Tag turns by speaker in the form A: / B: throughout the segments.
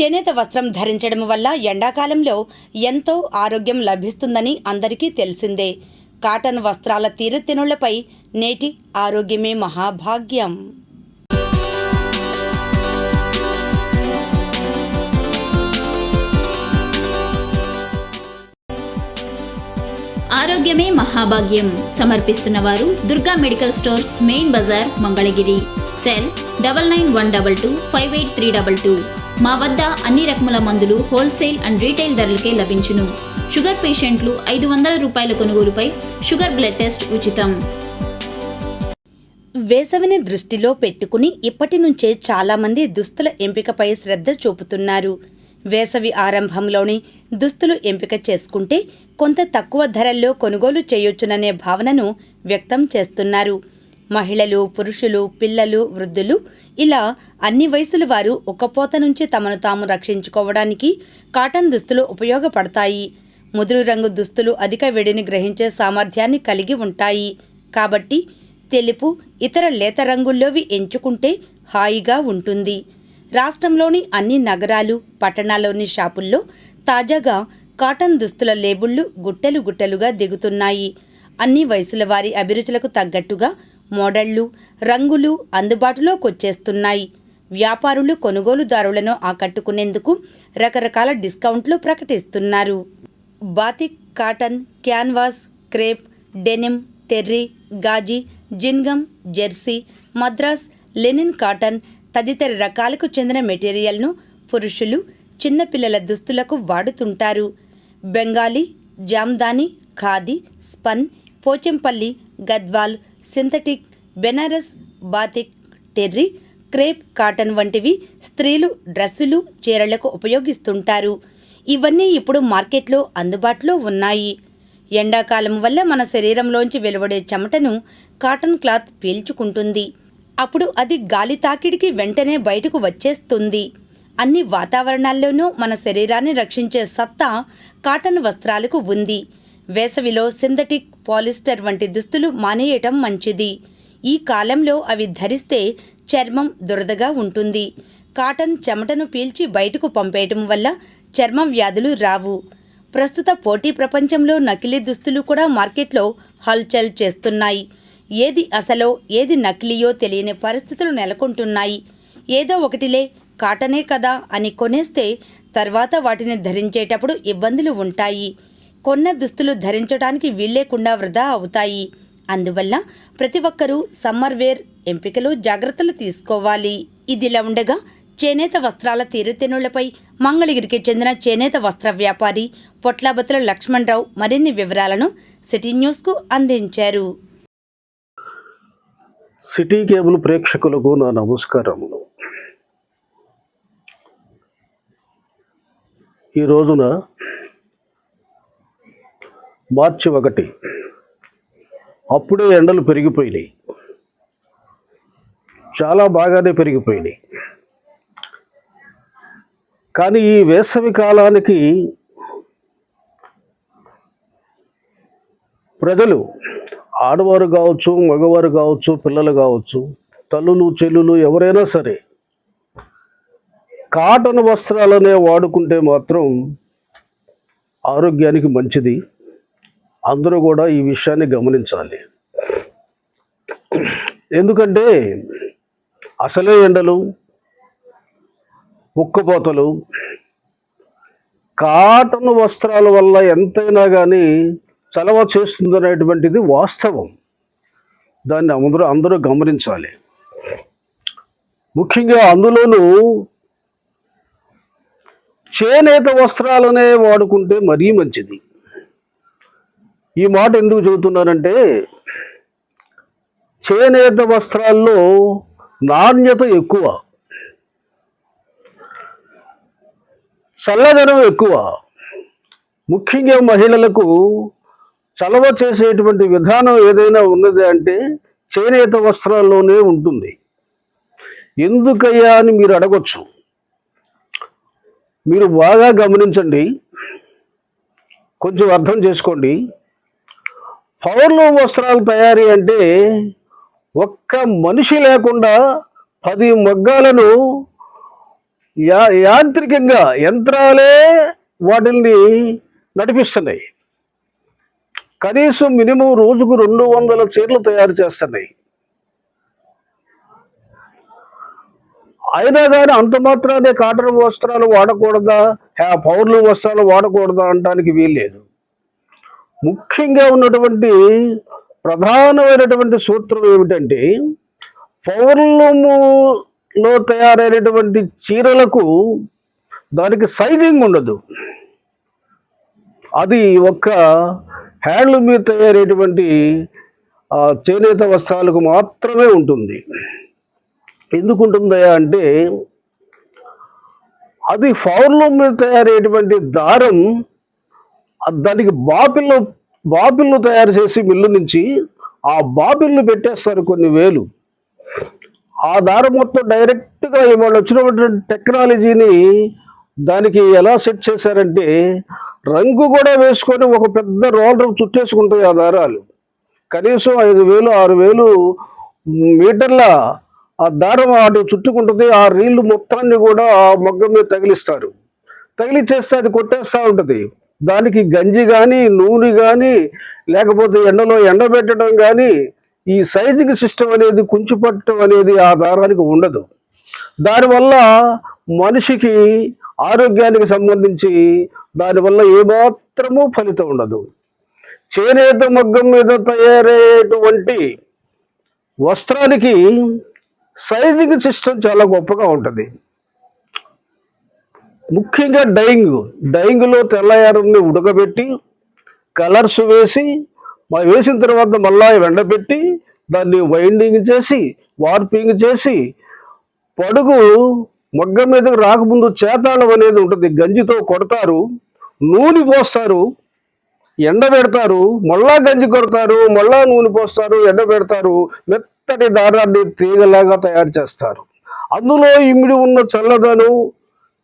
A: చేనేత వస్త్రం ధరించడం వల్ల ఎండాకాలంలో ఎంతో ఆరోగ్యం లభిస్తుందని అందరికీ తెలిసిందే. కాటన్ వస్త్రాల తీరుతెనుళ్ళపై నేటి ఆరోగ్యమే మహాభాగ్యం.
B: ఆరోగ్యమే మహాభాగ్యం సమర్పిస్తున్న వారు Durga medical stores main Bazar Mangalagiri. Cell double nine one double two five eight three double two. మా వద్ద అన్ని రకముల మందులు హోల్సేల్ అండ్ రీటైల్ ధరలకే లభించును. షుగర్ పేషెంట్లు ఐదు వందల రూపాయల కొనుగోలుపై షుగర్ బ్లడ్ టెస్ట్ ఉచితం.
A: వేసవిని దృష్టిలో పెట్టుకుని ఇప్పటి నుంచే చాలామంది దుస్తుల ఎంపికపై శ్రద్ధ చూపుతున్నారు. వేసవి ఆరంభంలోనే దుస్తులు ఎంపిక చేసుకుంటే కొంత తక్కువ ధరల్లో కొనుగోలు చేయొచ్చుననే భావనను వ్యక్తం చేస్తున్నారు. మహిళలు పురుషులు పిల్లలు వృద్ధులు ఇలా అన్ని వయసుల వారు ఉక్కపోత నుంచి తమను తాము రక్షించుకోవడానికి కాటన్ దుస్తులు ఉపయోగపడతాయి. ముదురు రంగు దుస్తులు అధిక వేడిని గ్రహించే సామర్థ్యాన్ని కలిగి ఉంటాయి. కాబట్టి తెలుపు ఇతర లేత రంగుల్లోవి ఎంచుకుంటే హాయిగా ఉంటుంది. రాష్ట్రంలోని అన్ని నగరాలు పట్టణాల్లోని షాపుల్లో తాజాగా కాటన్ దుస్తుల లేబుళ్ళు గుట్టలు గుట్టలుగా దిగుతున్నాయి. అన్ని వయసుల వారి అభిరుచులకు తగ్గట్టుగా మోడళ్ళు రంగులు అందుబాటులోకి వచ్చేస్తున్నాయి వ్యాపారులు కొనుగోలుదారులను ఆకట్టుకునేందుకు రకరకాల డిస్కౌంట్లు ప్రకటిస్తున్నారు. Batik cotton canvas crepe denim terry Ghazi gingham jersey Madras linen cotton తదితర రకాలకు చెందిన మెటీరియల్ను పురుషులు చిన్నపిల్లల దుస్తులకు వాడుతుంటారు. Bengali jamdani khadi spun Pochampally Gadwal synthetic Banaras batik terry crepe cotton వంటివి స్త్రీలు డ్రెస్సులు చీరలకు ఉపయోగిస్తుంటారు. ఇవన్నీ ఇప్పుడు మార్కెట్లో అందుబాటులో ఉన్నాయి. ఎండాకాలం వల్ల మన శరీరంలోంచి వెలువడే చెమటను కాటన్ క్లాత్ పీల్చుకుంటుంది. అప్పుడు అది గాలి తాకిడికి వెంటనే బయటకు వచ్చేస్తుంది. అన్ని వాతావరణాల్లోనూ మన శరీరాన్ని రక్షించే సత్తా కాటన్ వస్త్రాలకు ఉంది. వేసవిలో సింథటిక్ పాలిస్టర్ వంటి దుస్తులు మానేయటం మంచిది. ఈ కాలంలో అవి ధరిస్తే చర్మం దురదగా ఉంటుంది. కాటన్ చెమటను పీల్చి బయటకు పంపేయటం వల్ల చర్మం వ్యాధులు రావు. ప్రస్తుత పోటీ ప్రపంచంలో నకిలీ దుస్తులు కూడా మార్కెట్లో హల్చల్ చేస్తున్నాయి. ఏది అసలో ఏది నకిలీయో తెలియని పరిస్థితులు నెలకొంటున్నాయి. ఏదో ఒకటిలే కాటనే కదా అని కొనేస్తే తర్వాత వాటిని ధరించేటప్పుడు ఇబ్బందులు ఉంటాయి. కొన్న దుస్తులు ధరించడానికి వీళ్ళేకుండా వృధా అవుతాయి. అందువల్ల ప్రతి ఒక్కరూ సమ్మర్ వేర్ ఎంపికలో జాగ్రత్తలు తీసుకోవాలి. ఇదిలా ఉండగా చేనేత వస్త్రాల తీరుతెన్నులపై మంగళగిరికి చెందిన చేనేత వస్త్ర వ్యాపారి పొట్లాబతుల లక్ష్మణరావు మరిన్ని వివరాలను సిటీ న్యూస్కు అందించారు.
C: సిటీ కేబుల్ ప్రేక్షకులకు నా నమస్కారములు. ఈ రోజున మార్చి ఒకటి. అప్పుడే ఎండలు పెరిగిపోయినాయి. చాలా బాగానే పెరిగిపోయినాయి. కానీ ఈ వేసవి కాలానికి ప్రజలు ఆడవారు కావచ్చు మగవారు కావచ్చు పిల్లలు కావచ్చు తల్లులు చెల్లులు ఎవరైనా సరే కాటన్ వస్త్రాలనే వాడుకుంటే మాత్రం ఆరోగ్యానికి మంచిది. అందరూ కూడా ఈ విషయాన్ని గమనించాలి. ఎందుకంటే అసలే ఎండలు ఉక్కపోతలు కాటన్ వస్త్రాల వల్ల ఎంతైనా కానీ చలవ చేస్తుందనేటువంటిది వాస్తవం. దాన్ని అందరూ అందరూ గమనించాలి. ముఖ్యంగా అందులోనూ చేనేత వస్త్రాలనే వాడుకుంటే మరీ మంచిది. ఈ మాట ఎందుకు చెబుతున్నానంటే చేనేత వస్త్రాల్లో నాణ్యత ఎక్కువ. చల్లదనం ఎక్కువ. ముఖ్యంగా మహిళలకు చలవ చేసేటువంటి విధానం ఏదైనా ఉన్నది అంటే చేనేత వస్త్రాల్లోనే ఉంటుంది. ఎందుకయ్యా అని మీరు అడగొచ్చు. మీరు బాగా గమనించండి. కొంచెం అర్థం చేసుకోండి. పవర్లూమ్ వస్త్రాలు తయారీ అంటే ఒక్క మనిషి లేకుండా పది మగ్గాలను యా యాంత్రికంగా యంత్రాలే వాటిల్ని నడిపిస్తున్నాయి. కనీసం మినిమం రోజుకు రెండు వందల చీరలు తయారు చేస్తున్నాయి. అయినా కానీ అంత మాత్రానే కాటన్ వస్త్రాలు వాడకూడదా? పౌర్లు వస్త్రాలు వాడకూడదా అనడానికి వీల్లేదు. ముఖ్యంగా ఉన్నటువంటి ప్రధానమైనటువంటి సూత్రం ఏమిటంటే పౌర్ణములో తయారైనటువంటి చీరలకు దానికి సైజింగ్ ఉండదు. అది ఒక్క హ్యాండ్లూమ్ మీద తయారైనటువంటి చేనేత వస్త్రాలకు మాత్రమే ఉంటుంది. ఎందుకు ఉంటుందయా అంటే అది పౌర్ణం మీద తయారయ్యేటువంటి దారం దానికి బాపిల్లు బాపిల్లు తయారు చేసి మిల్లు నుంచి ఆ బాపిల్లు పెట్టేస్తారు కొన్ని వేలు. ఆ దారం మొత్తం డైరెక్ట్గా ఇవాళ వచ్చినటువంటి టెక్నాలజీని దానికి ఎలా సెట్ చేశారంటే రంగు కూడా వేసుకొని ఒక పెద్ద రోలర్ చుట్టేసుకుంటాయి ఆ దారాలు. కనీసం ఐదు వేలు ఆరు వేలు మీటర్ల ఆ దారం అటు చుట్టుకుంటుంది ఆ రీళ్ళు మొత్తాన్ని కూడా ఆ మొగ్గ మీద తగిలిస్తారు. తగిలిచ్చేస్తే అది కొట్టేస్తూ ఉంటుంది. దానికి గంజి కానీ నూనె కానీ లేకపోతే ఎండలో ఎండబెట్టడం కానీ ఈ సైజింగ్ సిస్టమ్ అనేది కుంచుపట్టడం అనేది ఆ దారానికి ఉండదు. దానివల్ల మనిషికి ఆరోగ్యానికి సంబంధించి దానివల్ల ఏమాత్రమూ ఫలితం ఉండదు. చేనేత మగ్గం మీద తయారయ్యేటువంటి వస్త్రానికి సైజింగ్ సిస్టమ్ చాలా గొప్పగా ఉంటుంది. ముఖ్యంగా డైయింగ్. డైయింగ్లో తెల్లయారుని ఉడకబెట్టి కలర్స్ వేసి మా వేసిన తర్వాత మళ్ళా ఎండబెట్టి దాన్ని వైండింగ్ చేసి వార్పింగ్ చేసి పడుగు మగ్గ మీదకు రాకముందు చేతాళం అనేది ఉంటుంది. గంజితో కొడతారు నూనె పోస్తారు ఎండబెడతారు మళ్ళా గంజి కొడతారు మళ్ళా నూనె పోస్తారు ఎండబెడతారు మెత్తటి దారాన్ని తీగలాగా తయారు చేస్తారు. అందులో ఇమిడి ఉన్న చల్లదనం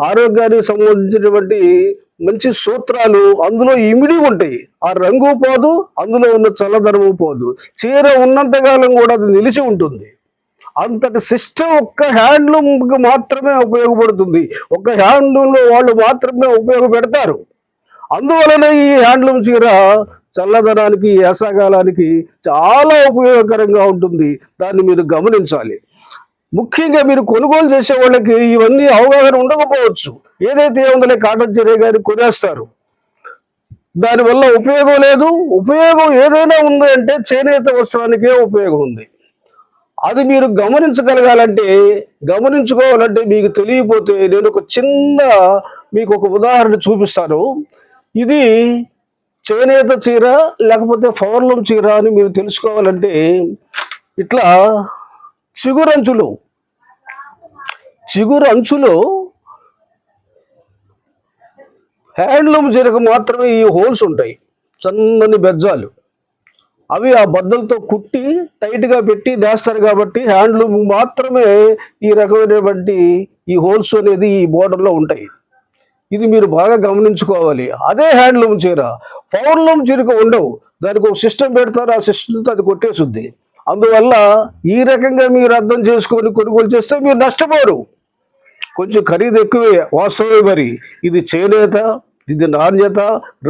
C: ఆరోగ్యానికి సంబంధించినటువంటి మంచి సూత్రాలు అందులో ఇమిడి ఉంటాయి. ఆ రంగు పోదు అందులో ఉన్న చల్లదనము పోదు. చీర ఉన్నంతకాలం కూడా అది నిలిచి ఉంటుంది. అంతటి సిస్టమ్ ఒక్క హ్యాండ్లూమ్కి మాత్రమే ఉపయోగపడుతుంది. ఒక్క హ్యాండ్లూమ్లో వాళ్ళు మాత్రమే ఉపయోగపెడతారు. అందువలన ఈ హ్యాండ్లూమ్ చీర చల్లదనానికి వేసవకాలానికి చాలా ఉపయోగకరంగా ఉంటుంది. దాన్ని మీరు గమనించాలి. ముఖ్యంగా మీరు కొనుగోలు చేసే వాళ్ళకి ఇవన్నీ అవగాహన ఉండకపోవచ్చు. ఏదైతే ఉందలే కాటన్ చర్య కానీ కొనేస్తారు. దానివల్ల ఉపయోగం లేదు. ఉపయోగం ఏదైనా ఉంది అంటే చేనేత వస్త్రానికే ఉపయోగం ఉంది. అది మీరు గమనించగలగాలంటే గమనించుకోవాలంటే మీకు తెలియపోతే నేను ఒక చిన్న మీకు ఒక ఉదాహరణ చూపిస్తాను. ఇది చేనేత చీర లేకపోతే పవర్లం చీర అని మీరు తెలుసుకోవాలంటే ఇట్లా చిగురంచులు. చిగురు అంచులు హ్యాండ్లూమ్ చీరకు మాత్రమే ఈ హోల్స్ ఉంటాయి. సన్నని బెజ్జాలు. అవి ఆ బద్దలతో కుట్టి టైట్గా పెట్టి దాస్తారు కాబట్టి హ్యాండ్లూమ్ మాత్రమే ఈ రకమైనటువంటి ఈ హోల్స్ అనేది ఈ బోర్డర్లో ఉంటాయి. ఇది మీరు బాగా గమనించుకోవాలి. అదే హ్యాండ్లూమ్ చీర. పవర్లూమ్ చీరకు ఉండవు. దానికి ఒక సిస్టమ్ పెడతారు. ఆ సిస్టమ్తో అది కొట్టేసుద్ది. అందువల్ల ఈ రకంగా మీరు అర్థం చేసుకొని కొనుగోలు చేస్తే మీరు నష్టపోరు. కొంచెం ఖరీదు ఎక్కువే వాస్తవమే మరి. ఇది చేనేత ఇది నాణ్యత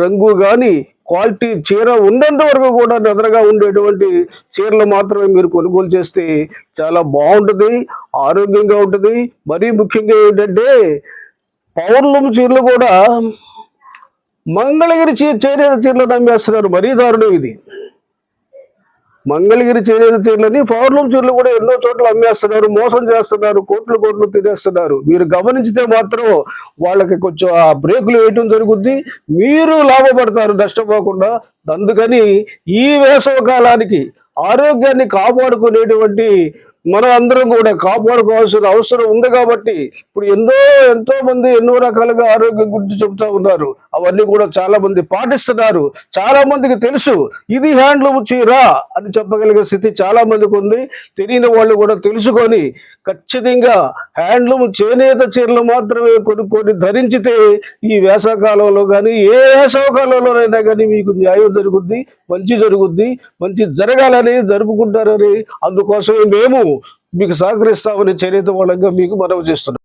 C: రంగు కానీ క్వాలిటీ చీర ఉన్నంత వరకు కూడా నిద్రగా ఉండేటువంటి చీరలు మాత్రమే మీరు కొనుగోలు చేస్తే చాలా బాగుంటుంది ఆరోగ్యంగా ఉంటుంది. మరీ ముఖ్యంగా ఏంటంటే పౌర్ణం చీరలు కూడా మంగళగిరి చీ చేనేత చీరలు నమ్మేస్తున్నారు. మరీ దారుణం ఇది. మంగళగిరి చేనేత చీరలని పౌర్ణం చీరలు కూడా ఎన్నో చోట్ల అమ్మేస్తున్నారు మోసం చేస్తున్నారు కోట్లు కోట్లు తినేస్తున్నారు. మీరు గమనించితే మాత్రం వాళ్ళకి కొంచెం ఆ బ్రేకులు వేయటం జరుగుద్ది. మీరు లాభపడతారు నష్టపోకుండా. అందుకని ఈ వేసవ కాలానికి ఆరోగ్యాన్ని కాపాడుకునేటువంటి మనం అందరం కూడా కాపాడుకోవాల్సిన అవసరం ఉంది కాబట్టి ఇప్పుడు ఎన్నో ఎంతో మంది ఎన్నో రకాలుగా ఆరోగ్యం గురించి చెబుతా ఉన్నారు. అవన్నీ కూడా చాలా మంది పాటిస్తున్నారు. చాలా మందికి తెలుసు. ఇది హ్యాండ్లూమ్ చీరా అని చెప్పగలిగే స్థితి చాలా మందికి ఉంది. తెలియని వాళ్ళు కూడా తెలుసుకొని ఖచ్చితంగా హ్యాండ్లూమ్ చేనేత చీరలు మాత్రమే కొనుక్కొని ధరించితే ఈ వేసవకాలంలో కానీ ఏ వేసవకాలంలోనైనా కానీ మీకు న్యాయం జరుగుద్ది మంచి జరుగుద్ది మంచి జరగాలని జరుపుకుంటారని అందుకోసమే మేము మీకు సహకరిస్తామని చేనేత వాళ్ళంగా మీకు మనవి చేస్తున్నాం.